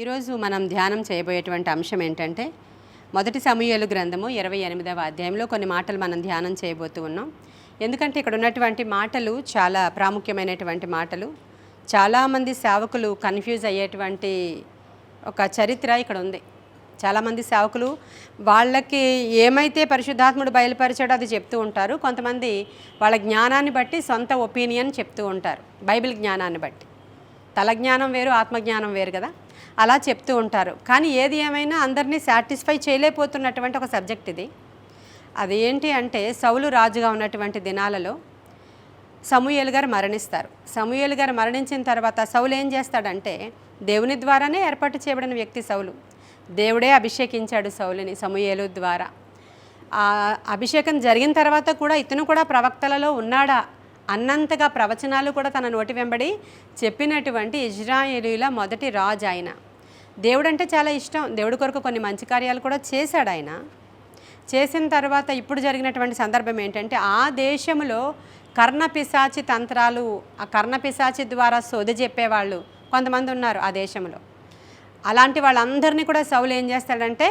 ఈరోజు మనం ధ్యానం చేయబోయేటువంటి అంశం ఏంటంటే మొదటి సమూహలు గ్రంథము ఇరవై ఎనిమిదవ అధ్యాయంలో కొన్ని మాటలు మనం ధ్యానం చేయబోతూ ఉన్నాం. ఎందుకంటే ఇక్కడ ఉన్నటువంటి మాటలు చాలా ప్రాముఖ్యమైనటువంటి మాటలు. చాలామంది సేవకులు కన్ఫ్యూజ్ అయ్యేటువంటి ఒక చరిత్ర ఇక్కడ ఉంది. చాలామంది సేవకులు వాళ్ళకి ఏమైతే పరిశుద్ధాత్ముడు బయలుపరిచాడో అది చెప్తూ ఉంటారు. కొంతమంది వాళ్ళ జ్ఞానాన్ని బట్టి సొంత ఒపీనియన్ చెప్తూ ఉంటారు. బైబిల్ జ్ఞానాన్ని బట్టి. తల జ్ఞానం వేరు ఆత్మజ్ఞానం వేరు కదా? అలా చెప్తూ ఉంటారు. కానీ ఏది ఏమైనా అందరినీ సాటిస్ఫై చేయలేకపోతున్నటువంటి ఒక సబ్జెక్ట్ ఇది. అది ఏంటి అంటే సౌలు రాజుగా ఉన్నటువంటి దినాలలో సమూయేలు గారు మరణిస్తారు. సమూయేలు గారు మరణించిన తర్వాత సౌలు ఏం చేస్తాడంటే దేవుని ద్వారానే ఏర్పాటు చేయబడిన వ్యక్తి సౌలు. దేవుడే అభిషేకించాడు సౌలుని సమూయేలు ద్వారా. ఆ అభిషేకం జరిగిన తర్వాత కూడా ఇతను కూడా ప్రవక్తలలో ఉన్నాడా అన్నంతగా ప్రవచనాలు కూడా తన నోటి వెంబడి చెప్పినటువంటి ఇజ్రాయేలీల మొదటి రాజు ఆయన. దేవుడు అంటే చాలా ఇష్టం. దేవుడి కొరకు కొన్ని మంచి కార్యాలు కూడా చేశాడు ఆయన. చేసిన తర్వాత ఇప్పుడు జరిగినటువంటి సందర్భం ఏంటంటే ఆ దేశంలో కర్ణపిశాచి తంత్రాలు ఆ కర్ణపిశాచి ద్వారా సోది చెప్పేవాళ్ళు కొంతమంది ఉన్నారు ఆ దేశంలో అలాంటి వాళ్ళందరినీ కూడా సౌలు ఏం చేస్తాడంటే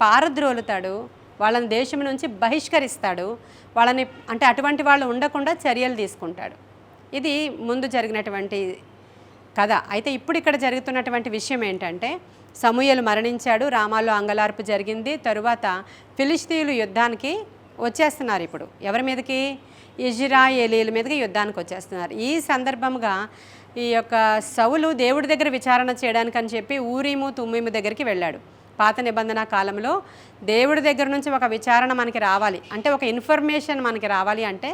పారద్రోలుతాడు వాళ్ళని దేశం నుంచి బహిష్కరిస్తాడు వాళ్ళని అంటే అటువంటి వాళ్ళు ఉండకుండా చర్యలు తీసుకుంటాడు. ఇది ముందు జరిగినటువంటి కథ అయితే ఇప్పుడు ఇక్కడ జరుగుతున్నటువంటి విషయం ఏంటంటే సమూయలు మరణించాడు రామాలో అంగలార్పు జరిగింది తరువాత ఫిలిస్తీన్లు యుద్ధానికి వచ్చేస్తున్నారు ఇప్పుడు. ఎవరి మీదకి? ఇజ్రాయేలీల మీదకి యుద్ధానికి వచ్చేస్తున్నారు. ఈ సందర్భంగా ఈ యొక్క సౌలు దేవుడి దగ్గర విచారణ చేయడానికి అని చెప్పి ఊరీము తుమ్మీము దగ్గరికి వెళ్ళాడు. పాత నిబంధన కాలంలో దేవుడి దగ్గర నుంచి ఒక విచారణ మనకి రావాలి. అంటే ఒక ఇన్ఫర్మేషన్ మనకి రావాలి అంటే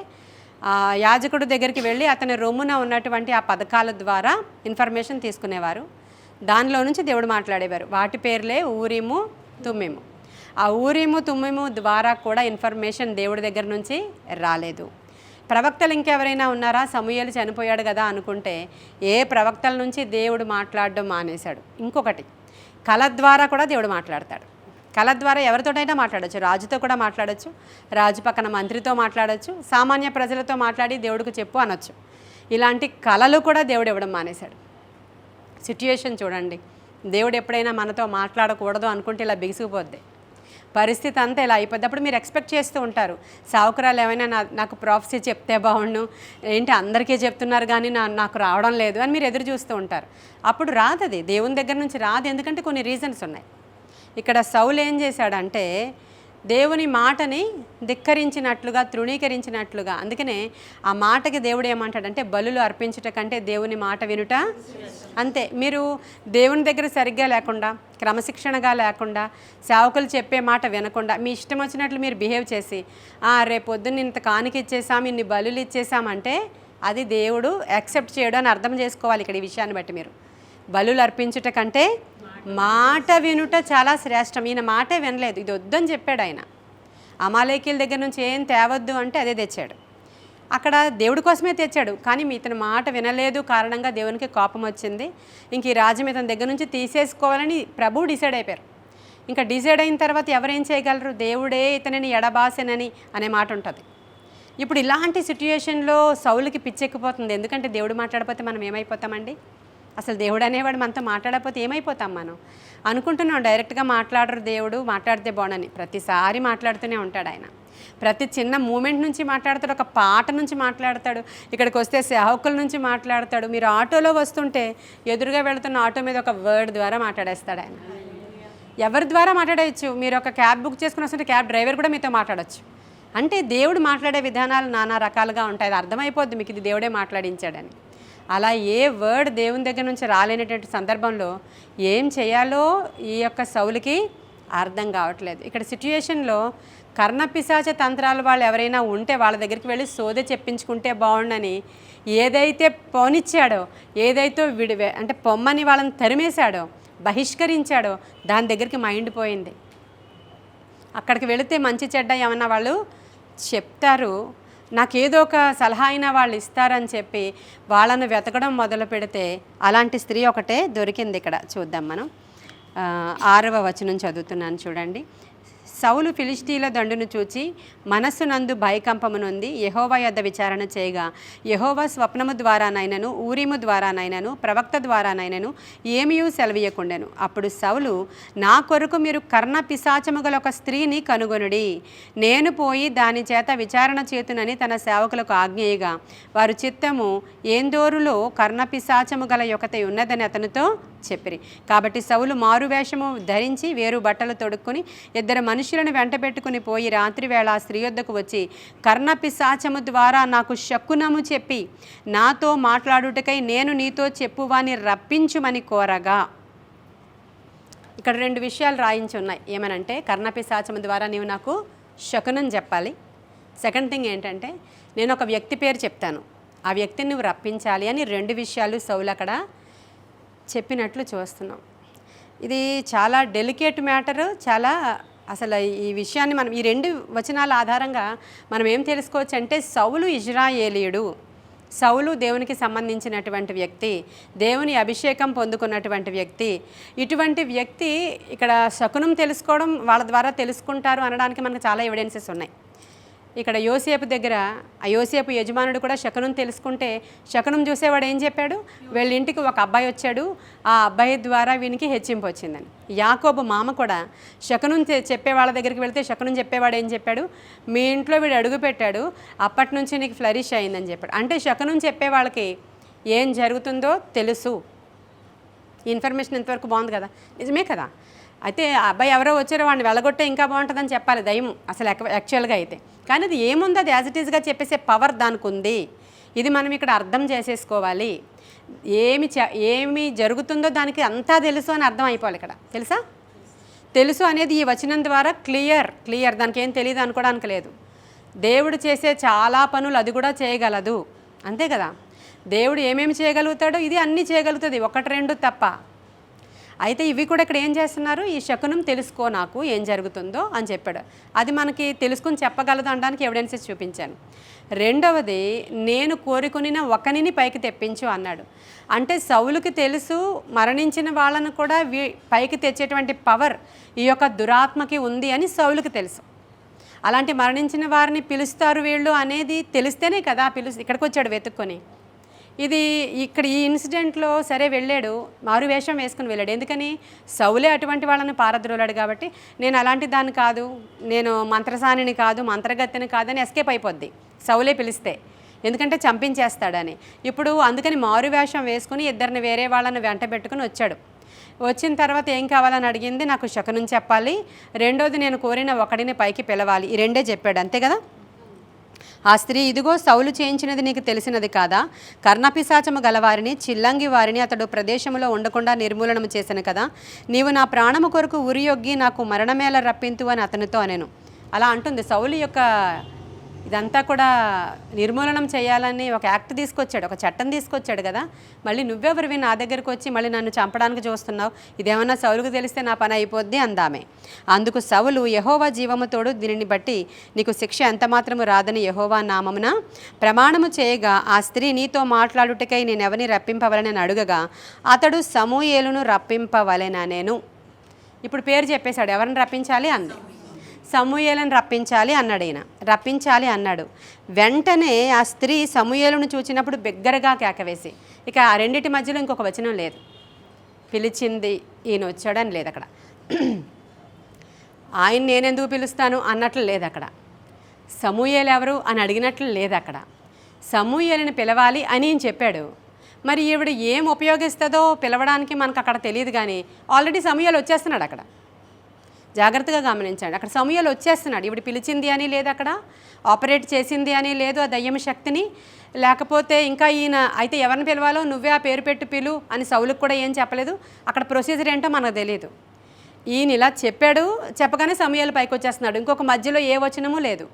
యాజకుడు దగ్గరికి వెళ్ళి అతని రొమ్మున ఉన్నటువంటి ఆ పథకాల ద్వారా ఇన్ఫర్మేషన్ తీసుకునేవారు. దానిలో నుంచి దేవుడు మాట్లాడేవారు. వాటి పేర్లే ఊరిము తుమ్మిము. ఆ ఊరిము తుమ్మిము ద్వారా కూడా ఇన్ఫర్మేషన్ దేవుడి దగ్గర నుంచి రాలేదు. ప్రవక్తలు ఇంకెవరైనా ఉన్నారా? సమూహలు చనిపోయాడు కదా అనుకుంటే ఏ ప్రవక్తల నుంచి దేవుడు మాట్లాడడం మానేశాడు? ఇంకొకటి కళ ద్వారా కూడా దేవుడు మాట్లాడతాడు. కళ ద్వారా ఎవరితోటైనా మాట్లాడచ్చు. రాజుతో కూడా మాట్లాడచ్చు. రాజు పక్కన మంత్రితో మాట్లాడచ్చు. సామాన్య ప్రజలతో మాట్లాడి దేవుడికి చెప్పు అనొచ్చు. ఇలాంటి కళలు కూడా దేవుడు ఇవ్వడం మానేశాడు. సిట్యుయేషన్ చూడండి. దేవుడు ఎప్పుడైనా మనతో మాట్లాడకూడదు అనుకుంటే ఇలా బిగుసుకుపోద్ది. పరిస్థితి అంతా ఇలా అయిపోద్ది. అప్పుడు మీరు ఎక్స్పెక్ట్ చేస్తూ ఉంటారు. సావుకురాలు ఏమైనా నా నాకు ప్రాఫ్సీ చెప్తే బాగుండు. ఏంటి అందరికీ చెప్తున్నారు కానీ నా నాకు రావడం లేదు అని మీరు ఎదురు చూస్తూ ఉంటారు. అప్పుడు రాదది. దేవుని దగ్గర నుంచి రాదు. ఎందుకంటే కొన్ని రీజన్స్ ఉన్నాయి. ఇక్కడ సౌలు ఏం చేశాడంటే దేవుని మాటని ధిక్కరించినట్లుగా తృణీకరించినట్లుగా. అందుకనే ఆ మాటకి దేవుడు ఏమంటాడంటే బలులు అర్పించుట కంటే దేవుని మాట వినుట అంతే. మీరు దేవుని దగ్గర సరిగ్గా లేకుండా క్రమశిక్షణగా లేకుండా సేవకులు చెప్పే మాట వినకుండా మీ ఇష్టం వచ్చినట్లు మీరు బిహేవ్ చేసి రేపొద్దున్న ఇంత కానుక ఇచ్చేసాం ఇన్ని బలులు ఇచ్చేసామంటే అది దేవుడు యాక్సెప్ట్ చేయడం అని అర్థం చేసుకోవాలి ఇక్కడ ఈ విషయాన్ని బట్టి మీరు. బలులు అర్పించుట కంటే మాట వినుట చాలా శ్రేష్టం. ఈయన మాటే వినలేదు. ఇది వద్దని చెప్పాడు ఆయన. అమాలేకీల దగ్గర నుంచి ఏం తేవద్దు అంటే అదే తెచ్చాడు. అక్కడ దేవుడి కోసమే తెచ్చాడు. కానీ మీ ఇతని మాట వినలేదు. కారణంగా దేవునికి కోపం వచ్చింది. ఇంక ఈ రాజ్యం ఇతని దగ్గర నుంచి తీసేసుకోవాలని ప్రభువు డిసైడ్ అయిపోయారు. ఇంకా డిసైడ్ అయిన తర్వాత ఎవరేం చేయగలరు? దేవుడే ఇతనిని ఎడబాసెనని అనే మాట ఉంటుంది. ఇప్పుడు ఇలాంటి సిట్యుయేషన్లో సౌలుకి పిచ్చెక్కిపోతుంది. ఎందుకంటే దేవుడు మాట్లాడిపోతే మనం ఏమైపోతామండి? అసలు దేవుడు అనేవాడు మనతో మాట్లాడకపోతే ఏమైపోతాం మనం? అనుకుంటున్నాం డైరెక్ట్గా మాట్లాడరు దేవుడు మాట్లాడితే బాగుండని. ప్రతిసారి మాట్లాడుతూనే ఉంటాడు ఆయన. ప్రతి చిన్న మూమెంట్ నుంచి మాట్లాడతాడు ఒక పాట నుంచి మాట్లాడతాడు ఇక్కడికి వస్తే సేవకుల నుంచి మాట్లాడతాడు. మీరు ఆటోలో వస్తుంటే ఎదురుగా వెళుతున్న ఆటో మీద ఒక వర్డ్ ద్వారా మాట్లాడేస్తాడు ఆయన. ఎవరి ద్వారా మాట్లాడవచ్చు మీరు ఒక క్యాబ్ బుక్ చేసుకుని వస్తుంటే క్యాబ్ డ్రైవర్ కూడా మీతో మాట్లాడచ్చు. అంటే దేవుడు మాట్లాడే విధానాలు నానా రకాలుగా ఉంటాయి. అది అర్థమైపోద్ది మీకు ఇది దేవుడే మాట్లాడించాడని. అలా ఏ వర్డ్ దేవుని దగ్గర నుంచి రాలేనటువంటి సందర్భంలో ఏం చేయాలో ఈ యొక్క సౌలికి అర్థం కావట్లేదు. ఇక్కడ సిట్యుయేషన్లో కర్ణపిశాచ తంత్రాలు వాళ్ళు ఎవరైనా ఉంటే వాళ్ళ దగ్గరికి వెళ్ళి సోద చెప్పించుకుంటే బాగుండని ఏదైతే పోనిచ్చాడో ఏదైతే విడి అంటే పొమ్మని వాళ్ళని తరిమేశాడో బహిష్కరించాడో దాని దగ్గరికి మైండ్ పోయింది. అక్కడికి వెళితే మంచి చెడ్డ ఏమన్నా వాళ్ళు చెప్తారు. నాకు ఏదో ఒక సలహా అయినా వాళ్ళు ఇస్తారని చెప్పి వాళ్ళను వెతకడం మొదలు పెడితే అలాంటి స్త్రీ ఒకటే దొరికింది ఇక్కడ. చూద్దాం మనం. ఆరవ వచనం చదువుతున్నాను చూడండి. సౌలు ఫిలిస్టీల దండును చూచి మనస్సునందు భయకంపమునుంది యహోవా యొద్ద విచారణ చేయగా యహోవా స్వప్నము ద్వారానైనను ఊరిము ద్వారానైనను ప్రవక్త ద్వారానైనను ఏమీయూ సెలవీయకుండెను. అప్పుడు సౌలు నా కొరకు మీరు కర్ణ పిశాచము గల ఒక స్త్రీని కనుగొనుడి. నేను పోయి దాని చేత విచారణ చేతునని తన సేవకులకు ఆజ్ఞేయగా వారు చిత్తము ఏందోరులో కర్ణ పిశాచము గల యొకత ఉన్నదని అతనితో చెప్పిరి. కాబట్టి సౌలు మారు వేషము ధరించి వేరు బట్టలు తొడుక్కుని ఇద్దరు మనుషులు మనుషులను వెంటబెట్టుకుని పోయి రాత్రివేళ స్త్రీ వద్దకు వచ్చి కర్ణపిశాచము ద్వారా నాకు శక్కునము చెప్పి నాతో మాట్లాడుటకై నేను నీతో చెప్పువాని రప్పించుమని కోరగా. ఇక్కడ రెండు విషయాలు రాయించి ఉన్నాయి. ఏమనంటే కర్ణపిశాచము ద్వారా నీవు నాకు శకునం చెప్పాలి. సెకండ్ థింగ్ ఏంటంటే నేను ఒక వ్యక్తి పేరు చెప్తాను. ఆ వ్యక్తిని నువ్వు రప్పించాలి అని రెండు విషయాలు సౌలు అక్కడ చెప్పినట్లు చూస్తున్నాం. ఇది చాలా డెలికేట్ మ్యాటరు చాలా అసలు ఈ విషయాన్ని మనం ఈ రెండు వచనాల ఆధారంగా మనం ఏం తెలుసుకోవచ్చు అంటే సౌలు ఇజ్రాయేలీయుడు. సౌలు దేవునికి సంబంధించినటువంటి వ్యక్తి దేవుని అభిషేకం పొందుకున్నటువంటి వ్యక్తి. ఇటువంటి వ్యక్తి ఇక్కడ శకునం తెలుసుకోవడం వాళ్ళ ద్వారా తెలుసుకుంటారు అనడానికి మనకు చాలా ఎవిడెన్సెస్ ఉన్నాయి. ఇక్కడ యోసేపు దగ్గర ఆ యోసేపు యజమానుడు కూడా శకునం తెలుసుకుంటే శకునం చూసేవాడు ఏం చెప్పాడు? వీళ్ళ ఇంటికి ఒక అబ్బాయి వచ్చాడు. ఆ అబ్బాయి ద్వారా వీనికి హెచ్చింపు వచ్చిందని. యాకోబు మామ కూడా శకునం చెప్పే వాళ్ళ దగ్గరికి వెళ్తే శకునం చెప్పేవాడు ఏం చెప్పాడు? మీ ఇంట్లో వీడు అడుగు పెట్టాడు అప్పటి నుంచి నీకు ఫ్లరిష్ అయిందని చెప్పాడు. అంటే శకునం చెప్పే వాళ్ళకి ఏం జరుగుతుందో తెలుసు. ఇన్ఫర్మేషన్ ఇంతవరకు బాగుంది కదా? నిజమే కదా? అయితే అబ్బాయి ఎవరో వచ్చారో వాడిని వెళ్ళగొట్టే ఇంకా బాగుంటుందని చెప్పాలి దయము అసలు యాక్చువల్గా అయితే. కానీ అది ఏముంది? అది యాజ్ ఇట్ ఈస్గా చెప్పేసే పవర్ దానికి ఉంది. ఇది మనం ఇక్కడ అర్థం చేసేసుకోవాలి. ఏమి ఏమి జరుగుతుందో దానికి అంతా తెలుసు అని అర్థం అయిపోవాలి ఇక్కడ. తెలుసా? తెలుసు అనేది ఈ వచనం ద్వారా క్లియర్ క్లియర్ దానికి ఏం తెలియదు అనుకోవడానికి లేదు. దేవుడు చేసే చాలా పనులు అది కూడా చేయగలదు. అంతే కదా? దేవుడు ఏమేమి చేయగలుగుతాడో ఇది అన్నీ చేయగలుగుతుంది. ఒకటి రెండు తప్ప. అయితే ఇవి కూడా ఇక్కడ ఏం చేస్తున్నారు? ఈ శకునం తెలుసుకో నాకు ఏం జరుగుతుందో అని చెప్పాడు. అది మనకి తెలుసుకుని చెప్పగలదు అనడానికి ఎవిడెన్సెస్ చూపించాను. రెండవది నేను కోరుకునిన ఒకనిని పైకి తెప్పించు అన్నాడు. అంటే సౌలుకి తెలుసు మరణించిన వాళ్ళను కూడా వీ పైకి తెచ్చేటువంటి పవర్ ఈ యొక్క దురాత్మకి ఉంది అని సౌలుకి తెలుసు. అలాంటి మరణించిన వారిని పిలుస్తారు వీళ్ళు అనేది తెలిస్తేనే కదా పిలుస్తు ఇక్కడికి వచ్చాడు వెతుక్కొని. ఇది ఇక్కడ ఈ ఇన్సిడెంట్లో సరే వెళ్ళాడు మారు వేషం వేసుకుని వెళ్ళాడు. ఎందుకని? సౌలే అటువంటి వాళ్ళని పారద్రోలాడు కాబట్టి నేను అలాంటి దాన్ని కాదు నేను మంత్రసానిని కాదు మంత్రగత్తెని కాదని ఎస్కేప్ అయిపోద్ది సౌలే పిలిస్తే. ఎందుకంటే చంపించేస్తాడని. ఇప్పుడు అందుకని మారు వేషం వేసుకుని ఇద్దరిని వేరే వాళ్ళని వెంట పెట్టుకుని వచ్చాడు. వచ్చిన తర్వాత ఏం కావాలని అడిగింది? నాకు శకునం చెప్పాలి. రెండోది నేను కోరిన ఒకడిని పైకి పిలవాలి. ఈ రెండే చెప్పాడు. అంతే కదా? ఆ స్త్రీ ఇదిగో సౌలు చేయించినది నీకు తెలిసినది కాదా? కర్ణపిశాచము గలవారిని చిల్లంగి వారిని అతడు ప్రదేశంలో ఉండకుండా నిర్మూలనము చేశాను కదా? నీవు నా ప్రాణము కొరకు ఉరియొగ్గి నాకు మరణమేళ రప్పింతు అని అతనితో అనెను. అలా అంటుంది. సౌలు యొక్క ఇదంతా కూడా నిర్మూలనం చేయాలని ఒక యాక్ట్ తీసుకొచ్చాడు ఒక చట్టం తీసుకొచ్చాడు కదా. మళ్ళీ నువ్వెవరివి నా దగ్గరికి వచ్చి మళ్ళీ నన్ను చంపడానికి చూస్తున్నావు? ఇదేమన్నా సౌలుకు తెలిస్తే నా పని అయిపోద్ది అందామే. అందుకు సౌలు యహోవా జీవముతోడు దీనిని బట్టి నీకు శిక్ష ఎంత మాత్రము రాదని యహోవా నామమున ప్రమాణము చేయగా ఆ స్త్రీ నీతో మాట్లాడుటకై నేను ఎవరిని రప్పింపవలనని అడుగగా అతడు సమూయేలును రప్పింపవలెననేను. ఇప్పుడు పేరు చెప్పేశాడు ఎవరిని రప్పించాలి అంది? సమూయేలను రప్పించాలి అన్నాడు ఈయన. రప్పించాలి అన్నాడు. వెంటనే ఆ స్త్రీ సమూయలను చూచినప్పుడు బిగ్గరగా కేకవేసి ఇక ఆ రెండింటి మధ్యలో ఇంకొక వచనం లేదు. పిలిచింది ఈయన వచ్చాడని లేదు అక్కడ. ఆయన నేనెందుకు పిలుస్తాను అన్నట్లు లేదు అక్కడ. సమూయేలు ఎవరు అని అడిగినట్లు లేదు అక్కడ. సమూయేలని పిలవాలి అని ఈయన చెప్పాడు. మరి ఈవిడ ఏం ఉపయోగిస్తుందో పిలవడానికి మనకు అక్కడ తెలియదు కానీ ఆల్రెడీ సమూయాలు వచ్చేస్తున్నాడు అక్కడ. జాగ్రత్తగా గమనించండి. అక్కడ సమయాలు వచ్చేస్తున్నాడు. ఇప్పుడు పిలిచింది అని లేదు అక్కడ. ఆపరేట్ చేసింది అని లేదు ఆ దయ్యం శక్తిని. లేకపోతే ఇంకా ఈయన అయితే ఎవరిని పిలవాలో నువ్వే ఆ పేరు పెట్టి పిలు అని సౌలుకు కూడా ఏం చెప్పలేదు. అక్కడ ప్రొసీజర్ ఏంటో మనకు తెలియదు ఈయన ఇలా చెప్పాడు. చెప్పగానే సమయాలు పైకి వచ్చేస్తున్నాడు ఇంకొక మధ్యలో ఏ వచనము లేదు.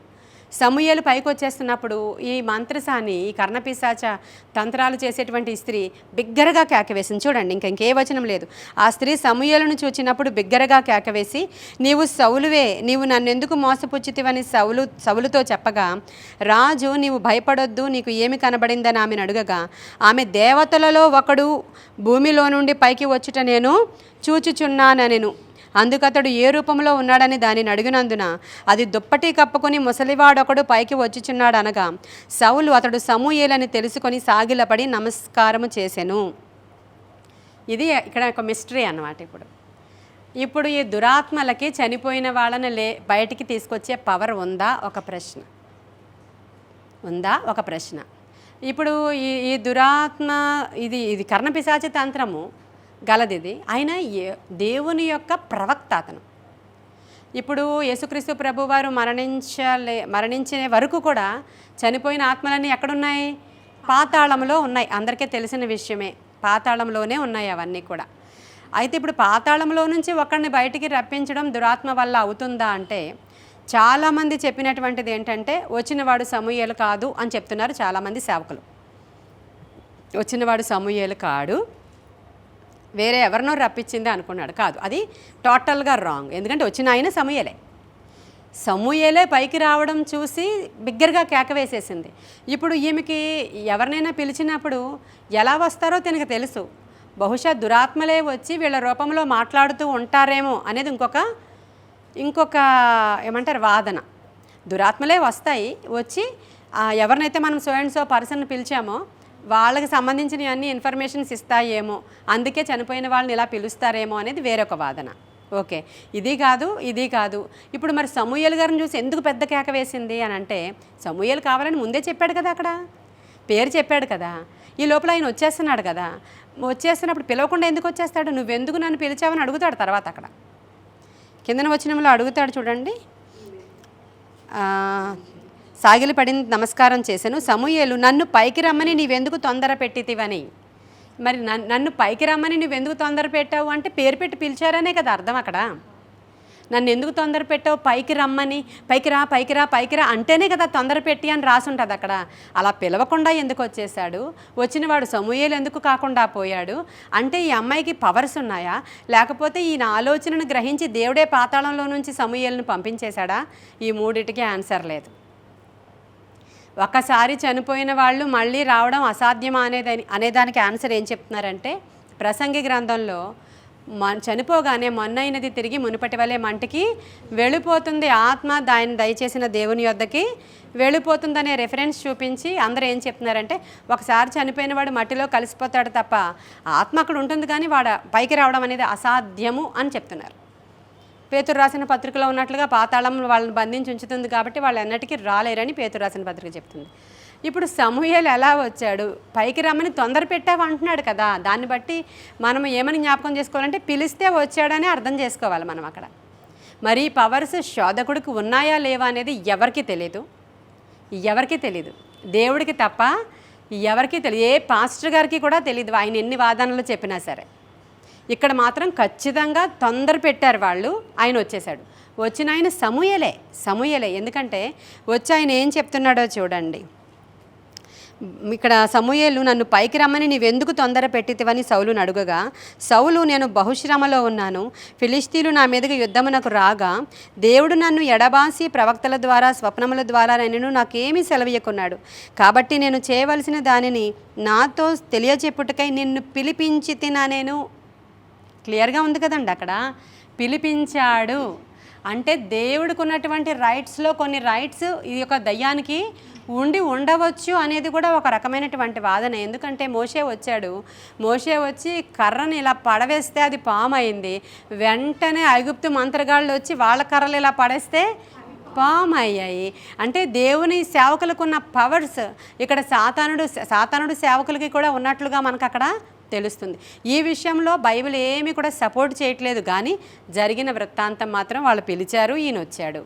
సమూయేలు పైకొచ్చేస్తున్నప్పుడు ఈ మంత్రసాని ఈ కర్ణపిశాచ తంత్రాలు చేసేటువంటి స్త్రీ బిగ్గరగా కేకవేసింది. చూడండి ఇంక ఇంకే వచనం లేదు. ఆ స్త్రీ సమూయేలను చూచినప్పుడు బిగ్గరగా కేకవేసి నీవు సౌలువే నీవు నన్నెందుకు మోసపుచ్చితివని సౌలు సౌలుతో చెప్పగా రాజు నీవు భయపడొద్దు నీకు ఏమి కనబడిందని ఆమెను అడుగగా ఆమె దేవతలలో ఒకడు భూమిలో నుండి పైకి వచ్చుట నేను చూచుచున్నానెను అందుకతడు ఏ రూపంలో ఉన్నాడని దానిని అడిగినందున అది దుప్పటి కప్పుకొని ముసలివాడొకడు పైకి వచ్చుచున్నాడు అనగా సౌలు అతడు సమూయేలని తెలుసుకొని సాగిలపడి నమస్కారము చేసెను. ఇది ఇక్కడ ఒక మిస్టరీ అన్నమాట ఇప్పుడు. ఇప్పుడు ఈ దురాత్మలకి చనిపోయిన వాళ్ళని లే బయటికి తీసుకొచ్చే పవర్ ఉందా? ఒక ప్రశ్న. ఉందా? ఒక ప్రశ్న. ఇప్పుడు ఈ ఈ దురాత్మ ఇది ఇది కర్ణపిశాచ తంత్రము. గలదిది. ఆయన దేవుని యొక్క ప్రవక్త అతను ఇప్పుడు యేసుక్రీస్తు ప్రభు వారు మరణించలే మరణించే వరకు కూడా చనిపోయిన ఆత్మలన్నీ ఎక్కడున్నాయి? పాతాళంలో ఉన్నాయి. అందరికీ తెలిసిన విషయమే. పాతాళంలోనే ఉన్నాయి అవన్నీ కూడా. అయితే ఇప్పుడు పాతాళంలో నుంచి ఒకరిని బయటికి రప్పించడం దురాత్మ వల్ల అవుతుందా అంటే చాలామంది చెప్పినటువంటిది ఏంటంటే వచ్చినవాడు సమూహలు కాదు అని చెప్తున్నారు చాలామంది సేవకులు. వచ్చినవాడు సమూహలు కాడు వేరే ఎవరినో రప్పించిందే అనుకున్నాడు. కాదు అది టోటల్గా రాంగ్. ఎందుకంటే వచ్చిన ఆయన సమూయలే సమూయలే పైకి రావడం చూసి బిగ్గరగా కేక వేసేసింది. ఇప్పుడు ఈమెకి ఎవరినైనా పిలిచినప్పుడు ఎలా వస్తారో తనకు తెలుసు. బహుశా దురాత్మలే వచ్చి వీళ్ళ రూపంలో మాట్లాడుతూ ఉంటారేమో అనేది ఇంకొక ఇంకొక ఏమంటారు వాదన. దురాత్మలే వస్తాయి వచ్చి ఎవరినైతే మనం సో అండ్ సో పర్సన్ పిలిచామో వాళ్ళకి సంబంధించిన అన్ని ఇన్ఫర్మేషన్స్ ఇస్తాయేమో అందుకే చనిపోయిన వాళ్ళని ఇలా పిలుస్తారేమో అనేది వేరొక వాదన. ఓకే ఇది కాదు ఇది కాదు. ఇప్పుడు మరి సమూయల్ గారిని చూసి ఎందుకు పెద్ద కేక వేసింది అని అంటే సమూహలు కావాలని ముందే చెప్పాడు కదా అక్కడ. పేరు చెప్పాడు కదా. ఈ లోపల ఆయన వచ్చేస్తున్నాడు కదా. వచ్చేస్తున్నప్పుడు పిలవకుండా ఎందుకు వచ్చేస్తాడు? నువ్వెందుకు నన్ను పిలిచావని అడుగుతాడు తర్వాత అక్కడ. కిందన వచ్చినంలో అడుగుతాడు చూడండి. సాగిలి పడింది నమస్కారం చేశాను. సమూయేలు నన్ను పైకి రమ్మని నీవెందుకు తొందర పెట్టితివని? మరి నన్ను నన్ను పైకి రమ్మని నువ్వెందుకు తొందర పెట్టావు అంటే పేరు పెట్టి పిలిచారనే కదా అర్థం అక్కడ. నన్ను ఎందుకు తొందర పెట్టావు? పైకి రమ్మని పైకి రా పైకి రా పైకి రా అంటేనే కదా తొందర పెట్టి అని రాసుంటుంది అక్కడ. అలా పిలవకుండా ఎందుకు వచ్చేసాడు వచ్చిన వాడు సమూహలు ఎందుకు కాకుండా పోయాడు? అంటే ఈ అమ్మాయికి పవర్స్ ఉన్నాయా? లేకపోతే ఈయన ఆలోచనను గ్రహించి దేవుడే పాతాళంలో నుంచి సమూహలను పంపించేశాడా? ఈ మూడిటికి ఆన్సర్ లేదు. ఒకసారి చనిపోయిన వాళ్ళు మళ్ళీ రావడం అసాధ్యమా అనేదని అనేదానికి ఆన్సర్ ఏం చెప్తున్నారంటే ప్రసంగి గ్రంథంలో మ చనిపోగానే మొన్నైనది తిరిగి మునుపటి వలె మంటికి వెళ్ళిపోతుంది ఆత్మ దాన్ని దయచేసిన దేవుని యొద్దకి వెళ్ళిపోతుందనే రెఫరెన్స్ చూపించి అందరూ ఏం చెప్తున్నారంటే ఒకసారి చనిపోయిన వాడు మట్టిలో కలిసిపోతాడు తప్ప ఆత్మ అక్కడ ఉంటుంది కానీ వాడు పైకి రావడం అనేది అసాధ్యము అని చెప్తున్నారు. పేతురు రాసిన పత్రికలో ఉన్నట్లుగా పాతాళం వాళ్ళని బంధించి ఉంచుతుంది కాబట్టి వాళ్ళు ఎన్నటికీ రాలేరని పేతురు రాసిన పత్రిక చెప్తుంది. ఇప్పుడు సమూహలు ఎలా వచ్చాడు? పైకి రమ్మని తొందర పెట్టావు అంటున్నాడు కదా. దాన్ని బట్టి మనం ఏమని జ్ఞాపకం చేసుకోవాలంటే పిలిస్తే వచ్చాడని అర్థం చేసుకోవాలి మనం అక్కడ. మరి పవర్స్ శోధకుడికి ఉన్నాయా లేవా అనేది ఎవరికి తెలియదు ఎవరికి తెలియదు దేవుడికి తప్ప ఎవరికీ తెలియదు ఏ పాస్టర్ గారికి కూడా తెలియదు ఆయన ఎన్ని వాదనలు చెప్పినా సరే. ఇక్కడ మాత్రం ఖచ్చితంగా తొందర పెట్టారు వాళ్ళు. ఆయన వచ్చేసాడు వచ్చిన ఆయన సమూయలే సమూయలే. ఎందుకంటే వచ్చి ఆయన ఏం చెప్తున్నాడో చూడండి. ఇక్కడ సమూయేలు నన్ను పైకి రమ్మని నీవెందుకు తొందర పెట్టితివని సౌలును అడుగగా సౌలు నేను బహుశ్రమలో ఉన్నాను. ఫిలిస్తీన్లు నా మీదకి యుద్ధమునకు రాగా దేవుడు నన్ను ఎడబాసి ప్రవక్తల ద్వారా స్వప్నముల ద్వారా నేను నాకేమీ సెలవీయకున్నాడు. కాబట్టి నేను చేయవలసిన దానిని నాతో తెలియచెప్పుటకై నిన్ను పిలిపించి తినా నేను క్లియర్గా ఉంది కదండి అక్కడ. పిలిపించాడు. అంటే దేవుడికి ఉన్నటువంటి రైట్స్లో కొన్ని రైట్స్ ఈ యొక్క దయ్యానికి ఉండి ఉండవచ్చు అనేది కూడా ఒక రకమైనటువంటి వాదన. ఎందుకంటే మోషే వచ్చాడు. మోషే వచ్చి కర్రని ఇలా పడవేస్తే అది పాము అయింది వెంటనే ఐగుప్తు మంత్రగాళ్ళు వచ్చి వాళ్ళ కర్రలు ఇలా పడేస్తే పాము అయ్యాయి అంటే దేవుని సేవకులకు ఉన్న పవర్స్ ఇక్కడ సాతానుడు సాతానుడు సేవకులకి కూడా ఉన్నట్లుగా మనకు అక్కడ తెలుస్తుంది. ఈ విషయంలో బైబిల్ ఏమీ కూడా సపోర్ట్ చేయట్లేదు. కానీ జరిగిన వృత్తాంతం మాత్రం వాళ్ళు పిలిచారు ఈయన వచ్చాడు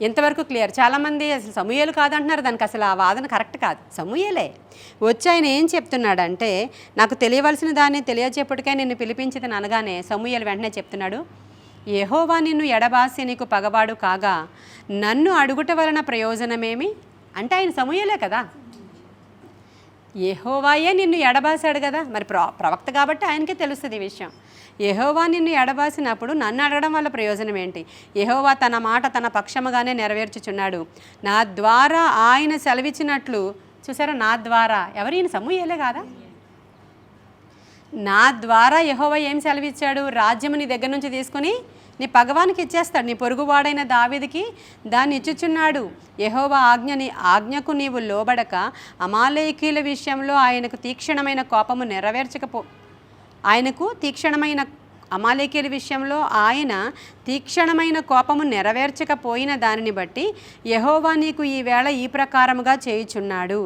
ఇంతవరకు క్లియర్? చాలామంది అసలు సమూహలు కాదంటున్నారు. దానికి అసలు ఆ వాదన కరెక్ట్ కాదు. సమూహలే వచ్చి ఆయన ఏం చెప్తున్నాడంటే నాకు తెలియవలసిన దాన్ని తెలియచేపటికే నిన్ను పిలిపించదని అనగానే సమూహలు వెంటనే చెప్తున్నాడు యెహోవా నిన్ను ఎడబాసి నీకు పగవాడు కాగా నన్ను అడుగుట వలన ప్రయోజనమేమి? అంటే ఆయన సమూహలే కదా. యెహోవాయే నిన్ను ఎడబాసాడు కదా. మరి ప్ర ప్రవక్త కాబట్టి ఆయనకే తెలుస్తుంది ఈ విషయం. ఎహోవా నిన్ను ఎడబాసినప్పుడు నన్ను అడగడం వల్ల ప్రయోజనం ఏంటి? ఎహోవా తన మాట తన పక్షముగానే నెరవేర్చుచున్నాడు. నా ద్వారా ఆయన సెలవిచ్చినట్లు చూసారా? నా ద్వారా. ఎవరు? ఈయన సమూహేలే కాదా? నా ద్వారా ఎహోవా ఏం సెలవిచ్చాడు? రాజ్యము నీ దగ్గర నుంచి తీసుకుని నీ పగవానికి ఇచ్చేస్తాడు. నీ పొరుగువాడైన దావిదికి దాన్ని ఇచ్చుచున్నాడు. యహోవ ఆజ్ఞని ఆజ్ఞకు నీవు లోబడక అమాలేకీల విషయంలో ఆయనకు తీక్షణమైన కోపము నెరవేర్చకపో ఆయనకు తీక్షణమైన అమాలేకీల విషయంలో ఆయన తీక్షణమైన కోపము నెరవేర్చకపోయిన దానిని బట్టి యహోవా నీకు ఈవేళ ఈ ప్రకారముగా చేయుచున్నాడు.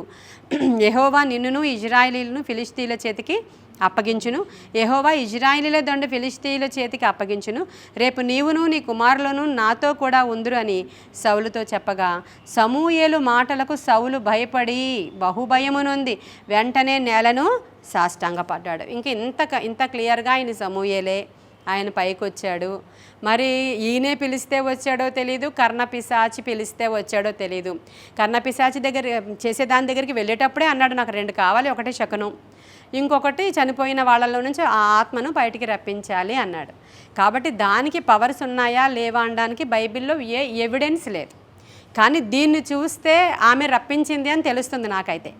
యహోవా నిన్నును ఇజ్రాయిలీలను ఫిలిస్తీన్ల చేతికి అప్పగించును. యహోవా ఇజ్రాయిలీల దండు ఫిలిస్తీన్ల చేతికి అప్పగించును. రేపు నీవును నీ కుమారులను నాతో కూడా ఉందురు అని సౌలుతో చెప్పగా సమూయేలు మాటలకు సౌలు భయపడి బహుభయమునుంది. వెంటనే నేలను సాష్టాంగపడ్డాడు ఇంక ఇంత ఇంత క్లియర్గా ఆయన సమూయేలే. ఆయన పైకి వచ్చాడు మరి ఈయనే పిలిస్తే వచ్చాడో తెలీదు. కర్ణపిశాచి పిలిస్తే వచ్చాడో తెలీదు. కర్ణపిశాచి దగ్గర చేసే దాని దగ్గరికి వెళ్ళేటప్పుడే అన్నాడు నాకు రెండు కావాలి ఒకటి శకనం. ఇంకొకటి చనిపోయిన వాళ్ళలో నుంచి ఆ ఆత్మను బయటికి రప్పించాలి అన్నాడు. కాబట్టి దానికి పవర్స్ ఉన్నాయా లేవా అనడానికి బైబిల్లో ఏ ఎవిడెన్స్ లేదు. కానీ దీన్ని చూస్తే ఆమె రప్పించింది అని తెలుస్తుంది నాకైతే.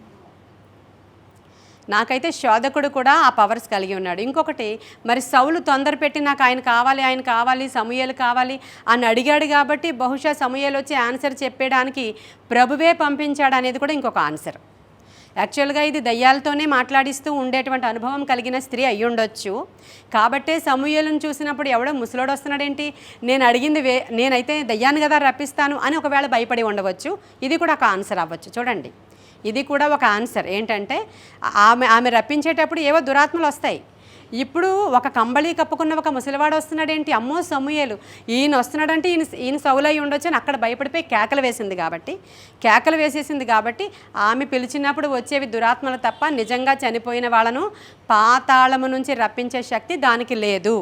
నాకైతే శోధకుడు కూడా ఆ పవర్స్ కలిగి ఉన్నాడు. ఇంకొకటి మరి సౌలు తొందర పెట్టి నాకు ఆయన కావాలి ఆయన కావాలి సమూహలు కావాలి అని అడిగాడు కాబట్టి బహుశా సమూహలు వచ్చి ఆన్సర్ చెప్పేయడానికి ప్రభువే పంపించాడు అనేది కూడా ఇంకొక ఆన్సర్ యాక్చువల్గా ఇది దయ్యాలతోనే మాట్లాడిస్తూ ఉండేటువంటి అనుభవం కలిగిన స్త్రీ అయి ఉండొచ్చు కాబట్టే సమూహలను చూసినప్పుడు ఎవడో ముసలోడు వస్తున్నాడేంటి? నేను అడిగింది వే నేనైతే దయ్యాన్ని కదా రప్పిస్తాను అని ఒకవేళ భయపడి ఉండవచ్చు. ఇది కూడా ఒక ఆన్సర్ అవ్వచ్చు. చూడండి. ఇది కూడా ఒక ఆన్సర్. ఏంటంటే ఆమె ఆమె రప్పించేటప్పుడు ఏవో దురాత్మలు వస్తాయి. ఇప్పుడు ఒక కంబళి కప్పుకున్న ఒక ముసలివాడు వస్తున్నాడేంటి? అమ్మో సమూయలు. ఈయన వస్తున్నాడంటే ఈయన ఈయన సౌలై ఉండొచ్చు అని అక్కడ భయపడిపోయి కేకలు వేసింది కాబట్టి కేకలు వేసేసింది కాబట్టి ఆమె పిలిచినప్పుడు వచ్చేవి దురాత్మలు తప్ప నిజంగా చనిపోయిన వాళ్ళను పాతాళము నుంచి రప్పించే శక్తి దానికి లేదు.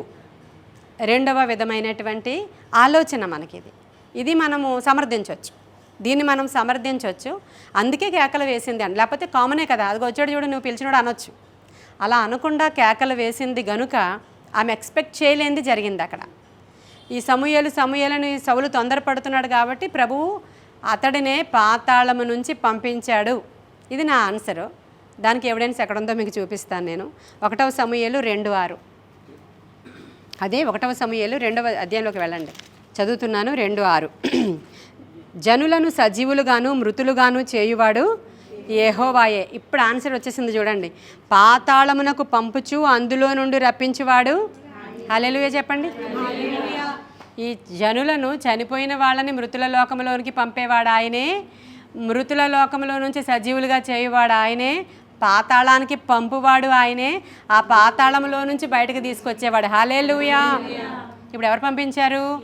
రెండవ విధమైనటువంటి ఆలోచన మనకి ఇది ఇది మనము సమర్థించవచ్చు దీన్ని మనం సమర్థించవచ్చు అందుకే కేకలు వేసింది అని. లేకపోతే కామనే కదా. అది వచ్చాడు చూడు నువ్వు పిలిచినాడు అనొచ్చు. అలా అనకుండా కేకలు వేసింది గనుక ఆమె ఎక్స్పెక్ట్ చేయలేనిది జరిగింది అక్కడ. ఈ సమూహలు సమూహలను ఈ సవులు తొందరపడుతున్నాడు కాబట్టి ప్రభువు అతడినే పాతాళము నుంచి పంపించాడు. ఇది నా ఆన్సరు. దానికి ఎవిడెన్స్ ఎక్కడుందో మీకు చూపిస్తాను నేను. ఒకటవ సమూహలు రెండు ఆరు. అదే ఒకటవ సమూహలు రెండవ అధ్యాయంలోకి వెళ్ళండి. చదువుతున్నాను రెండు ఆరు. జనులను సజీవులుగాను మృతులుగాను చేయువాడు ఏహోవాయే ఇప్పుడు ఆన్సర్ వచ్చేసింది చూడండి. పాతాళమునకు పంపుచు అందులో నుండి రప్పించువాడు. హల్లెలూయా చెప్పండి. ఈ జనులను చనిపోయిన వాళ్ళని మృతుల లోకంలోనికి పంపేవాడు ఆయనే. మృతుల లోకంలో నుంచి సజీవులుగా చేయువాడు ఆయనే. పాతాళానికి పంపువాడు ఆయనే. ఆ పాతాళంలో నుంచి బయటకు తీసుకొచ్చేవాడు. హాలేలుయా ఇప్పుడు ఎవరు పంపించారు?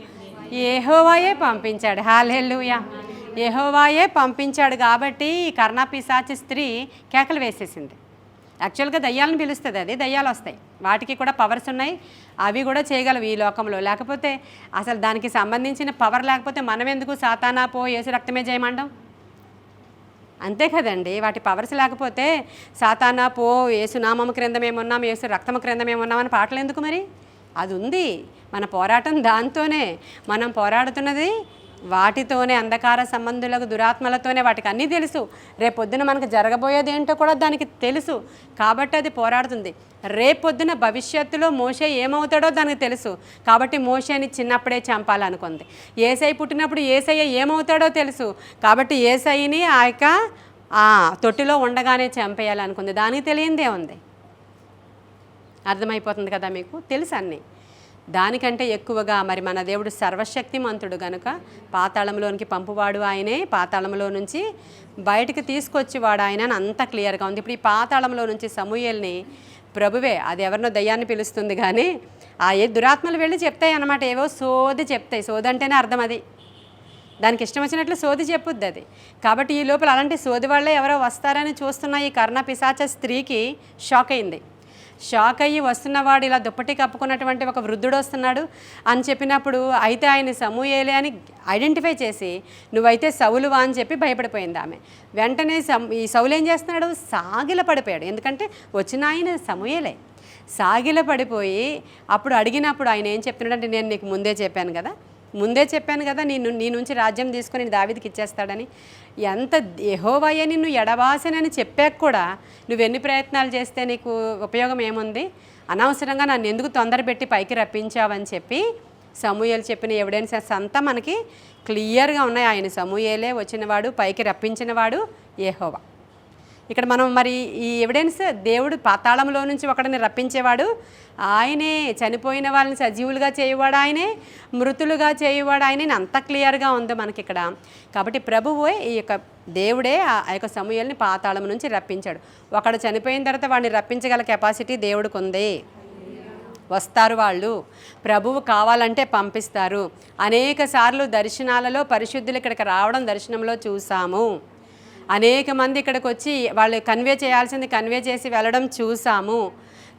ఏహోవాయే పంపించాడు. హాలెల్లుయా. ఏహోవాయే పంపించాడు కాబట్టి ఈ కర్ణపిశాచి స్త్రీ కేకలు వేసేసింది. యాక్చువల్గా దయ్యాలను పిలుస్తుంది అది. దయ్యాలు వస్తాయి. వాటికి కూడా పవర్స్ ఉన్నాయి. అవి కూడా చేయగలవు ఈ లోకంలో. లేకపోతే అసలు దానికి సంబంధించిన పవర్ లేకపోతే మనం ఎందుకు సాతానా పో ఏసు రక్తమే చేయమండం అంతే కదండి. వాటి పవర్స్ లేకపోతే సాతానా పో ఏసునామము క్రింద మేమున్నాం ఏసు రక్తము క్రింద మేమున్నాం అని పాటలు ఎందుకు మరి? అది ఉంది. మన పోరాటం దాంతోనే మనం పోరాడుతున్నది వాటితోనే అంధకార సంబంధులకు దురాత్మలతోనే వాటికి అన్నీ తెలుసు. రేపొద్దున మనకు జరగబోయేది ఏంటో కూడా దానికి తెలుసు. కాబట్టి అది పోరాడుతుంది. రేపొద్దున భవిష్యత్తులో మోసే ఏమవుతాడో దానికి తెలుసు. కాబట్టి మోసేని చిన్నప్పుడే చంపాలనుకుంది. ఏసై పుట్టినప్పుడు ఏసయ్య ఏమవుతాడో తెలుసు. కాబట్టి ఏసైని ఆ యొక్క ఆ తొట్టిలో ఉండగానే చంపేయాలనుకుంది. దానికి తెలియందే ఉంది. అర్థమైపోతుంది కదా మీకు? తెలుసు అన్నీ. దానికంటే ఎక్కువగా మరి మన దేవుడు సర్వశక్తిమంతుడు గనుక పాతాళంలోనికి పంపువాడు ఆయనే. పాతాళంలో నుంచి బయటికి తీసుకొచ్చేవాడు ఆయన అని అంత క్లియర్గా ఉంది. ఇప్పుడు ఈ పాతాళంలో నుంచి సమూహల్ని ప్రభువే అది ఎవరినో దయ్యాన్ని పిలుస్తుంది కానీ ఆ ఏ దురాత్మలు వెళ్ళి చెప్తాయి అన్నమాట. ఏవో సోది చెప్తాయి. సోది అంటేనే అర్థం అది. దానికి ఇష్టం వచ్చినట్లు సోది చెప్పుద్ది అది. కాబట్టి ఈ లోపల అలాంటి సోది వాళ్ళే ఎవరో వస్తారని చూస్తున్న ఈ కర్ణ పిశాచ స్త్రీకి షాక్ అయింది. షాక్ అయ్యి వస్తున్నవాడు ఇలా దుప్పటి కప్పుకున్నటువంటి ఒక వృద్ధుడు వస్తున్నాడు అని చెప్పినప్పుడు అయితే ఆయన సమూహేలే అని ఐడెంటిఫై చేసి నువ్వైతే సౌలువా అని చెప్పి భయపడిపోయింది ఆమె. వెంటనే సమ్ ఈ సౌలు ఏం చేస్తున్నాడు? సాగిల పడిపోయాడు. ఎందుకంటే వచ్చిన ఆయన సమూహేలే సాగిల పడిపోయి అప్పుడు అడిగినప్పుడు ఆయన ఏం చెప్తున్నాడంటే నేను నీకు ముందే చెప్పాను కదా. ముందే చెప్పాను కదా నేను నీ నుంచి రాజ్యం తీసుకొని దావిదికి ఇచ్చేస్తాడని. ఎంత యెహోవాయే నిన్ను ఎడవాసనని చెప్పాక కూడా నువ్వు ఎన్ని ప్రయత్నాలు చేస్తే నీకు ఉపయోగం ఏముంది? అనవసరంగా నన్ను ఎందుకు తొందర పెట్టి పైకి రప్పించావని చెప్పి సమూహలు చెప్పిన ఎవిడెన్సెస్ అంతా మనకి క్లియర్గా ఉన్నాయి. ఆయన సమూహలే వచ్చినవాడు పైకి రప్పించినవాడు ఏహోవా ఇక్కడ మనం మరి ఈ ఎవిడెన్స్ దేవుడు పాతాళంలో నుంచి ఒకడిని రప్పించేవాడు. ఆయనే చనిపోయిన వాళ్ళని సజీవులుగా చేయువాడు ఆయనే మృతులుగా చేయువాడు ఆయనే అంత క్లియర్గా ఉంది మనకి ఇక్కడ కాబట్టి ప్రభువే ఈ యొక్క దేవుడే ఆ ఆ యొక్క సమూహల్ని పాతాళం నుంచి రప్పించాడు. ఒకడు చనిపోయిన తర్వాత వాడిని రప్పించగల కెపాసిటీ దేవుడికి ఉంది. వస్తారు వాళ్ళు. ప్రభువు కావాలంటే పంపిస్తారు. అనేక సార్లు దర్శనాలలో పరిశుద్ధులు ఇక్కడికి రావడం దర్శనంలో చూసాము. అనేక మంది ఇక్కడికి వచ్చి వాళ్ళు కన్వే చేయాల్సింది కన్వే చేసి వెళ్ళడం చూసాము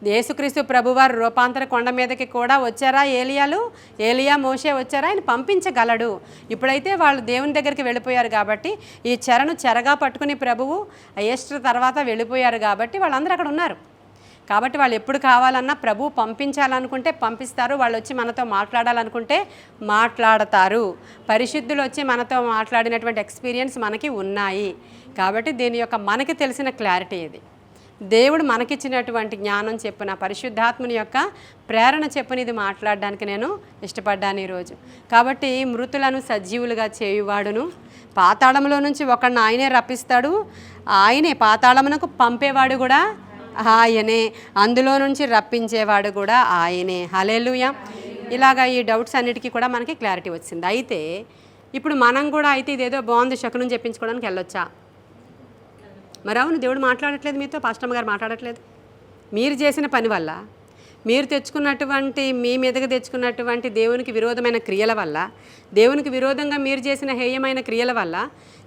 యేసుక్రీస్తు ప్రభువారు రూపాంతర కొండ మీదకి కూడా వచ్చారా ఏలియాలు? ఏలియా మోషే వచ్చారా? ఆయన పంపించగలడు. ఇప్పుడైతే వాళ్ళు దేవుని దగ్గరికి వెళ్ళిపోయారు కాబట్టి ఈ చెరను చెరగా పట్టుకుని ప్రభువు ఎస్టర్ తర్వాత వెళ్ళిపోయారు కాబట్టి వాళ్ళందరూ అక్కడ ఉన్నారు. కాబట్టి వాళ్ళు ఎప్పుడు కావాలన్నా ప్రభు పంపించాలనుకుంటే పంపిస్తారు. వాళ్ళు వచ్చి మనతో మాట్లాడాలనుకుంటే మాట్లాడతారు. పరిశుద్ధులు వచ్చి మనతో మాట్లాడినటువంటి ఎక్స్పీరియన్స్ మనకి ఉన్నాయి. కాబట్టి దీని యొక్క మనకి తెలిసిన క్లారిటీ ఇది. దేవుడు మనకిచ్చినటువంటి జ్ఞానం చెప్పున పరిశుద్ధాత్మని యొక్క ప్రేరణ చెప్పుని ఇది మాట్లాడడానికి నేను ఇష్టపడ్డాను ఈరోజు. కాబట్టి మృతులను సజీవులుగా చేయువాడును. పాతాళంలో నుంచి ఒకడిని ఆయనే రప్పిస్తాడు. ఆయనే పాతాళమునకు పంపేవాడు కూడా ఆయనే. అందులో నుంచి రప్పించేవాడు కూడా ఆయనే. హలేలుయ ఇలాగా ఈ డౌట్స్ అన్నిటికీ కూడా మనకి క్లారిటీ వచ్చింది. అయితే ఇప్పుడు మనం కూడా అయితే ఇదేదో బాగుంది శకునం చెప్పించుకోవడానికి వెళ్ళొచ్చా? మరి అవును దేవుడు మాట్లాడట్లేదు మీతో పాస్టమ్మ గారు మాట్లాడట్లేదు. మీరు చేసిన పని వల్ల మీరు తెచ్చుకున్నటువంటి మీ మీదకి తెచ్చుకున్నటువంటి దేవునికి విరోధమైన క్రియల వల్ల దేవునికి విరోధంగా మీరు చేసిన హేయమైన క్రియల వల్ల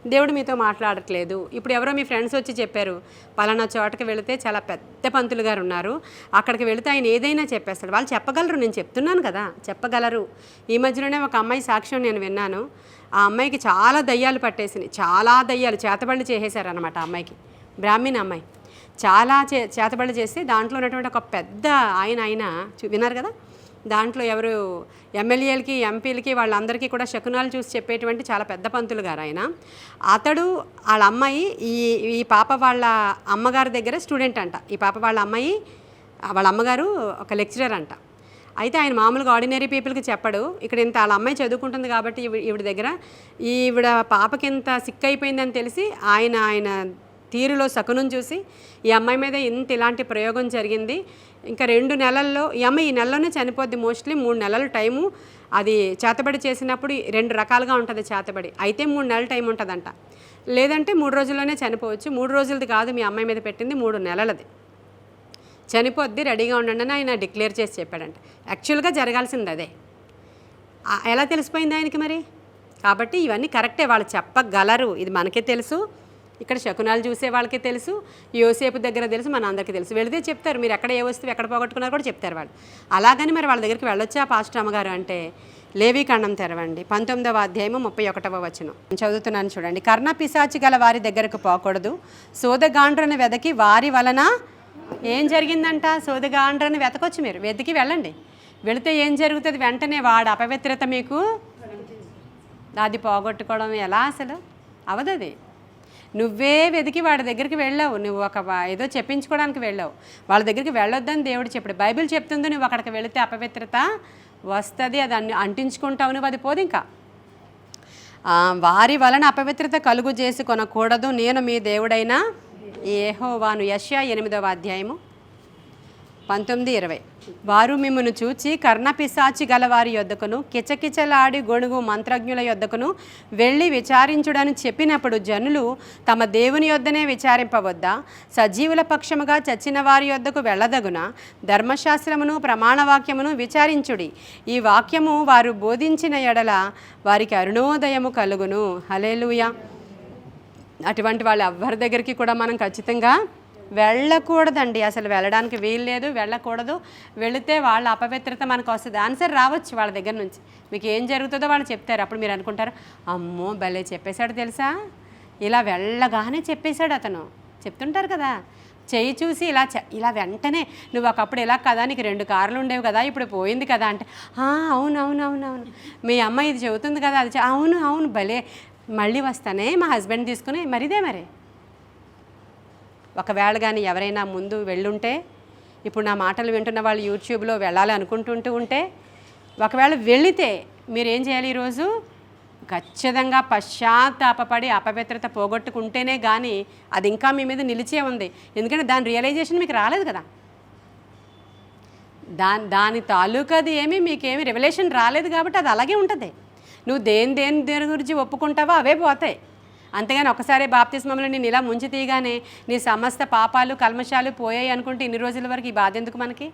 దేవుడు మీతో మాట్లాడట్లేదు. ఇప్పుడు ఎవరో మీ ఫ్రెండ్స్ వచ్చి చెప్పారు పలానా చోటకి వెళితే చాలా పెద్ద పంతులు గారు ఉన్నారు అక్కడికి వెళితే ఆయన ఏదైనా చెప్పేస్తాడు. వాళ్ళు చెప్పగలరు నేను చెప్తున్నాను కదా చెప్పగలరు. ఈ మధ్యలోనే ఒక అమ్మాయి సాక్ష్యం నేను విన్నాను. ఆ అమ్మాయికి చాలా దయ్యాలు పట్టేసినాయి. చాలా దయ్యాలు చేతబళ్ళు చేసేశారనమాట ఆ అమ్మాయికి. బ్రాహ్మీణ అమ్మాయి. చాలా చే చేతబళ్ళు చేసి దాంట్లో ఉన్నటువంటి ఒక పెద్ద ఆయన ఆయన చూ- విన్నారు కదా? దాంట్లో ఎవరు ఎమ్మెల్యేలకి ఎంపీలకి వాళ్ళందరికీ కూడా శకునాలు చూసి చెప్పేటువంటి చాలా పెద్ద పంతులు గారు ఆయన. అతడు వాళ్ళ అమ్మాయి ఈ ఈ పాప వాళ్ళ అమ్మగారి దగ్గర స్టూడెంట్ అంట. ఈ పాప వాళ్ళ అమ్మాయి వాళ్ళ అమ్మగారు ఒక లెక్చరర్ అంట. అయితే ఆయన మామూలుగా ఆర్డినరీ పీపుల్కి చెప్పడు. ఇక్కడ ఇంత వాళ్ళ అమ్మాయి చదువుకుంటుంది కాబట్టి ఈవిడ దగ్గర. ఈవిడ పాపకి ఇంత సిక్ అయిపోయిందని తెలిసి ఆయన ఆయన తీరులో శకునం చూసి ఈ అమ్మాయి మీద ఇంత ఇలాంటి ప్రయోగం జరిగింది. ఇంకా రెండు నెలల్లో ఈ అమ్మాయి ఈ నెలలోనే చనిపోద్ది మోస్ట్లీ మూడు నెలల టైము. అది చేతబడి చేసినప్పుడు రెండు రకాలుగా ఉంటుంది చేతబడి. అయితే మూడు నెలల టైం ఉంటుందంట. లేదంటే మూడు రోజుల్లోనే చనిపోవచ్చు. మూడు రోజులది కాదు మీ అమ్మాయి మీద పెట్టింది మూడు నెలలది. చనిపోద్ది రెడీగా ఉండండి అని ఆయన డిక్లేర్ చేసి చెప్పాడంట. యాక్చువల్గా జరగాల్సింది అదే. ఎలా తెలిసిపోయింది ఆయనకి మరి? కాబట్టి ఇవన్నీ కరెక్టే వాళ్ళు చెప్పగలరు. ఇది మనకే తెలుసు. ఇక్కడ శకునాలు చూసే వాళ్ళకి తెలుసు. యోసేపు దగ్గర తెలుసు మన అందరికీ తెలుసు. వెళితే చెప్తారు మీరు ఎక్కడ ఏ వస్తువు ఎక్కడ పోగొట్టుకున్నారో కూడా చెప్తారు వాళ్ళు. అలాగని మరి వాళ్ళ దగ్గరికి వెళ్ళొచ్చా పాస్టర్ అమ్మగారు అంటే? లేవి తెరవండి. పంతొమ్మిదవ అధ్యాయము ముప్పై ఒకటవ వచనం. చదువుతున్నాను చూడండి. కర్ణ పిశాచి గల వారి దగ్గరకు పోకూడదు. సోదగాండ్రను వెదకి వారి వలన ఏం జరిగిందంట? సోదగాండ్రని వెతకొచ్చు మీరు. వెతికి వెళ్ళండి. వెళితే ఏం జరుగుతుంది? వెంటనే వాడు అపవిత్రత మీకు అది పోగొట్టుకోవడం ఎలా అసలు? అవదది. నువ్వే వెతికి వాడి దగ్గరికి వెళ్ళావు. నువ్వు ఒక ఏదో చెప్పించుకోవడానికి వెళ్ళావు. వాళ్ళ దగ్గరికి వెళ్ళొద్దని దేవుడు చెప్పాడు. బైబిల్ చెప్తుందో నువ్వు అక్కడికి వెళితే అపవిత్రత వస్తుంది. అది అన్ని అంటించుకుంటావు నువ్వు. అది పోదు ఇంకా. వారి వలన అపవిత్రత కలుగు చేసుకొనకూడదు నేను మీ దేవుడైనా ఏహోవాను యష్యా ఎనిమిదవ అధ్యాయము పంతొమ్మిది ఇరవై. వారు మిమ్మను చూచి కర్ణపిశాచి గల వారి యొద్దకును కిచకిచలాడి గొడుగు మంత్రజ్ఞుల యొద్దకును వెళ్ళి విచారించుడని చెప్పినప్పుడు జనులు తమ దేవుని యొద్దనే విచారింపవద్దా? సజీవుల పక్షముగా చచ్చిన వారి యొద్దకు వెళ్ళదగున? ధర్మశాస్త్రమును ప్రమాణవాక్యమును విచారించుడి. ఈ వాక్యము వారు బోధించిన ఎడల వారికి అరుణోదయము కలుగును. హలేలుయా అటువంటి వాళ్ళు ఎవ్వరి దగ్గరికి కూడా మనం ఖచ్చితంగా వెళ్ళకూడదండి. అసలు వెళ్ళడానికి వీలు లేదు వెళ్ళకూడదు. వెళితే వాళ్ళ అపవిత్రత మనకు వస్తుంది. ఆన్సర్ రావచ్చు వాళ్ళ దగ్గర నుంచి. మీకు ఏం జరుగుతుందో వాళ్ళు చెప్తారు. అప్పుడు మీరు అనుకుంటారు అమ్మో భలే చెప్పేశాడు తెలుసా? ఇలా వెళ్ళగానే చెప్పేశాడు అతను. చెప్తుంటారు కదా. చేయి చూసి ఇలా ఇలా వెంటనే నువ్వు ఒకప్పుడు ఇలా కదా నీకు రెండు కార్లు ఉండేవి కదా ఇప్పుడు పోయింది కదా అంటే అవును అవును అవును అవును మీ అమ్మ ఇది చెబుతుంది కదా అది అవును అవును భలే. మళ్ళీ వస్తానే మా హస్బెండ్ తీసుకుని మరిదే మరి. ఒకవేళ కానీ ఎవరైనా ముందు వెళ్ళుంటే ఇప్పుడు నా మాటలు వింటున్న వాళ్ళు యూట్యూబ్లో వెళ్ళాలి అనుకుంటుంటూ ఉంటే ఒకవేళ వెళితే మీరు ఏం చేయాలి ఈరోజు? ఖచ్చితంగా పశ్చాత్తాపడి అపవిత్రత పోగొట్టుకుంటేనే కానీ అది ఇంకా మీ మీద నిలిచే ఉంది. ఎందుకంటే దాని రియలైజేషన్ మీకు రాలేదు కదా. దాని దాని తాలూకాది ఏమీ మీకేమి రివలేషన్ రాలేదు కాబట్టి అది అలాగే ఉంటుంది. నువ్వు దేని దేని దేని గురించి ఒప్పుకుంటావో అవే పోతాయి. అంతేగాని ఒకసారి బాప్తిస్మంలో నేను ఇలా ముంచి తీయగానే నీ సమస్త పాపాలు కల్మషాలు పోయాయి అనుకుంటే ఇన్ని రోజుల వరకు ఈ బాధ ఎందుకు మనకి?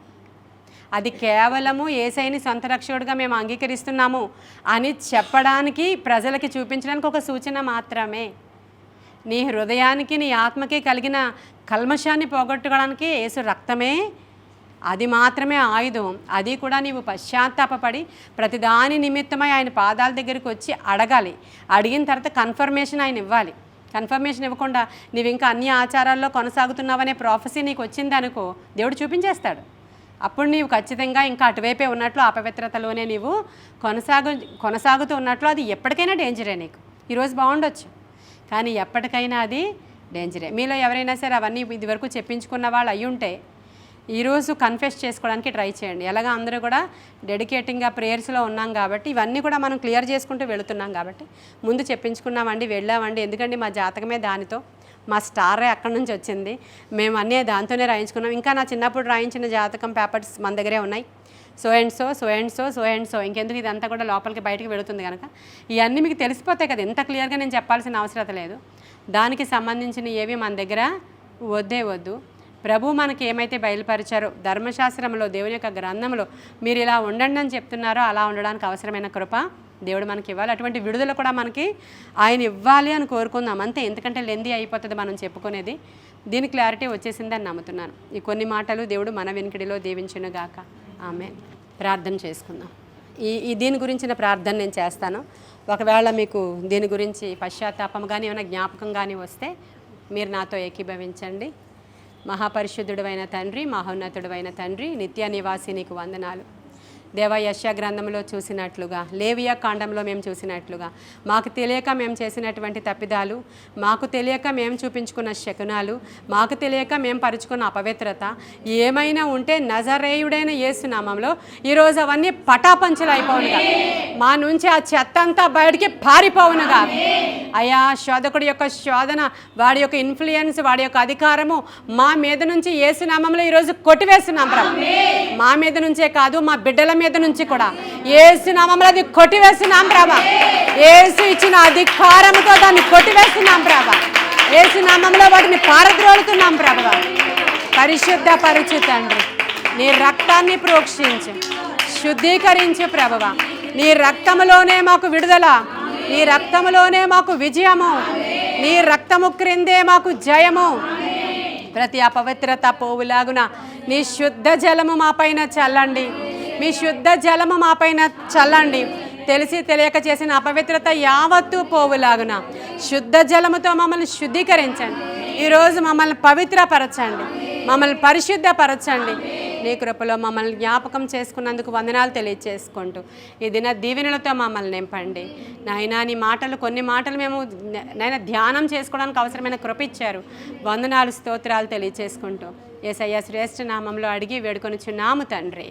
అది కేవలము ఏసైని సొంత రక్షకుడిగా మేము అంగీకరిస్తున్నాము అని చెప్పడానికి ప్రజలకి చూపించడానికి ఒక సూచన మాత్రమే. నీ హృదయానికి నీ ఆత్మకి కలిగిన కల్మషాన్ని పోగొట్టుకోవడానికి యేసు రక్తమే అది మాత్రమే ఆయుధం. అది కూడా నీవు పశ్చాత్తాపడి ప్రతిదాని నిమిత్తమై ఆయన పాదాల దగ్గరికి వచ్చి అడగాలి. అడిగిన తర్వాత కన్ఫర్మేషన్ ఆయన ఇవ్వాలి. కన్ఫర్మేషన్ ఇవ్వకుండా నీవు ఇంకా అన్ని ఆచారాల్లో కొనసాగుతున్నావనే ప్రాఫెసీ నీకు వచ్చిందనుకో దేవుడు చూపించేస్తాడు. అప్పుడు నీవు ఖచ్చితంగా ఇంకా అటువైపే ఉన్నట్లు అపవిత్రతలోనే నీవు కొనసాగు కొనసాగుతూ ఉన్నట్లు అది ఎప్పటికైనా డేంజరే నీకు. ఈరోజు బాగుండొచ్చు. కానీ ఎప్పటికైనా అది డేంజరే మీలో ఎవరైనా సరే అవన్నీ ఇదివరకు చెప్పించుకున్న వాళ్ళు అయి ఉంటే ఈరోజు కన్ఫెస్ చేసుకోవడానికి ట్రై చేయండి. ఎలాగ అందరూ కూడా డెడికేటింగ్గా ప్రేయర్స్లో ఉన్నాం కాబట్టి ఇవన్నీ కూడా మనం క్లియర్ చేసుకుంటూ వెళుతున్నాం కాబట్టి ముందు చెప్పించుకున్నామండి వెళ్ళామండి. ఎందుకంటే మా జాతకమే దానితో. మా స్టారే అక్కడి నుంచి వచ్చింది? మేము అన్నీ దాంతోనే రాయించుకున్నాం. ఇంకా నా చిన్నప్పుడు రాయించిన జాతకం పేపర్స్ మన దగ్గరే ఉన్నాయి. So and so so and so so and so ఇంకెందుకు ఇదంతా కూడా లోపలికి బయటకు వెళుతుంది కనుక ఇవన్నీ మీకు తెలిసిపోతాయి కదా ఎంత క్లియర్గా నేను చెప్పాల్సిన అవసరం లేదు. దానికి సంబంధించిన ఏవి మన దగ్గర? వద్దే వద్దు. ప్రభు మనకి ఏమైతే బయలుపరిచారో ధర్మశాస్త్రంలో దేవుని యొక్క గ్రంథంలో మీరు ఇలా ఉండండి అని చెప్తున్నారో అలా ఉండడానికి అవసరమైన కృప దేవుడు మనకి ఇవ్వాలి అటువంటి విడుదల కూడా మనకి ఆయన ఇవ్వాలి అని కోరుకుందాం. అంతే ఎందుకంటే లెంది అయిపోతుంది మనం చెప్పుకునేది. దీని క్లారిటీ వచ్చేసిందని నమ్ముతున్నాను. ఈ కొన్ని మాటలు దేవుడు మన వెనుకడిలో దీవించునుగాక ఆమె ప్రార్థన చేసుకుందాం. ఈ ఈ దీని గురించిన ప్రార్థన నేను చేస్తాను. ఒకవేళ మీకు దీని గురించి పశ్చాత్తాపం కానీ ఏమైనా జ్ఞాపకం కానీ వస్తే మీరు నాతో ఏకీభవించండి. మహాపరిశుద్ధుడైన తండ్రి మహోన్నతుడైన తండ్రి నిత్య నివాసి నీకు వందనాలు. దేవ గ్రంథంలో చూసినట్లుగా లేవియా కాండంలో మేము చూసినట్లుగా మాకు తెలియక మేము చేసినటువంటి తప్పిదాలు మాకు తెలియక మేము చూపించుకున్న శకునాలు మాకు తెలియక మేము పరుచుకున్న అపవిత్రత ఏమైనా ఉంటే నజరేయుడైన యేసునామంలో ఈరోజు అవన్నీ పటాపంచలు అయిపోవునుగా. మా నుంచి ఆ చెత్త అంతా బయటికి పారిపోవునుగా. అయా శోధకుడి యొక్క శోధన వాడి యొక్క ఇన్ఫ్లుయెన్స్ వాడి యొక్క అధికారము మా మీద నుంచి ఏసునామంలో ఈరోజు కొట్టివేస్తున్నాం ప్రభు. మా మీద నుంచే కాదు మా బిడ్డల మీద నుంచి కూడా. ఏసునామంలో అది కొట్టివేస్తున్నాం ప్రభా. ఏసు ఇచ్చిన అధికారంతో దాన్ని కొట్టివేస్తున్నాం ప్రభా. ఏసునామంలో వాటిని పారద్రోలుతున్నాం ప్రభా. పరిశుద్ధ పరిచితండ్రి నీ రక్తాన్ని ప్రోక్షించు శుద్ధీకరించు ప్రభువ నీ రక్తములోనే మాకు విడుదల నీ రక్తములోనే మాకు విజయము నీ రక్తము క్రిందే మాకు జయము. ప్రతి అపవిత్రత పోవులాగున నీ శుద్ధ జలము మా పైన చల్లండి. మీ శుద్ధ జలము మాపైన చల్లండి. తెలిసి తెలియక చేసిన అపవిత్రత యావత్తు పోవులాగున. శుద్ధ జలముతో మమ్మల్ని శుద్ధీకరించండి. ఈరోజు మమ్మల్ని పవిత్రపరచండి. మమ్మల్ని పరిశుద్ధపరచండి. నీ కృపలో మమ్మల్ని జ్ఞాపకం చేసుకున్నందుకు వందనాలు తెలియచేసుకుంటూ ఈ దిన దీవెనలతో మమ్మల్ని నింపండి. నాయనా నీ మాటలు కొన్ని మాటలు మేము నైనా ధ్యానం చేసుకోవడానికి అవసరమైన కృప ఇచ్చారు. వందనాలు స్తోత్రాలు తెలియచేసుకుంటూ. ఏసయ్య శ్రేష్ఠ నామంలో అడిగి వేడుకొనుచున్నాము తండ్రి.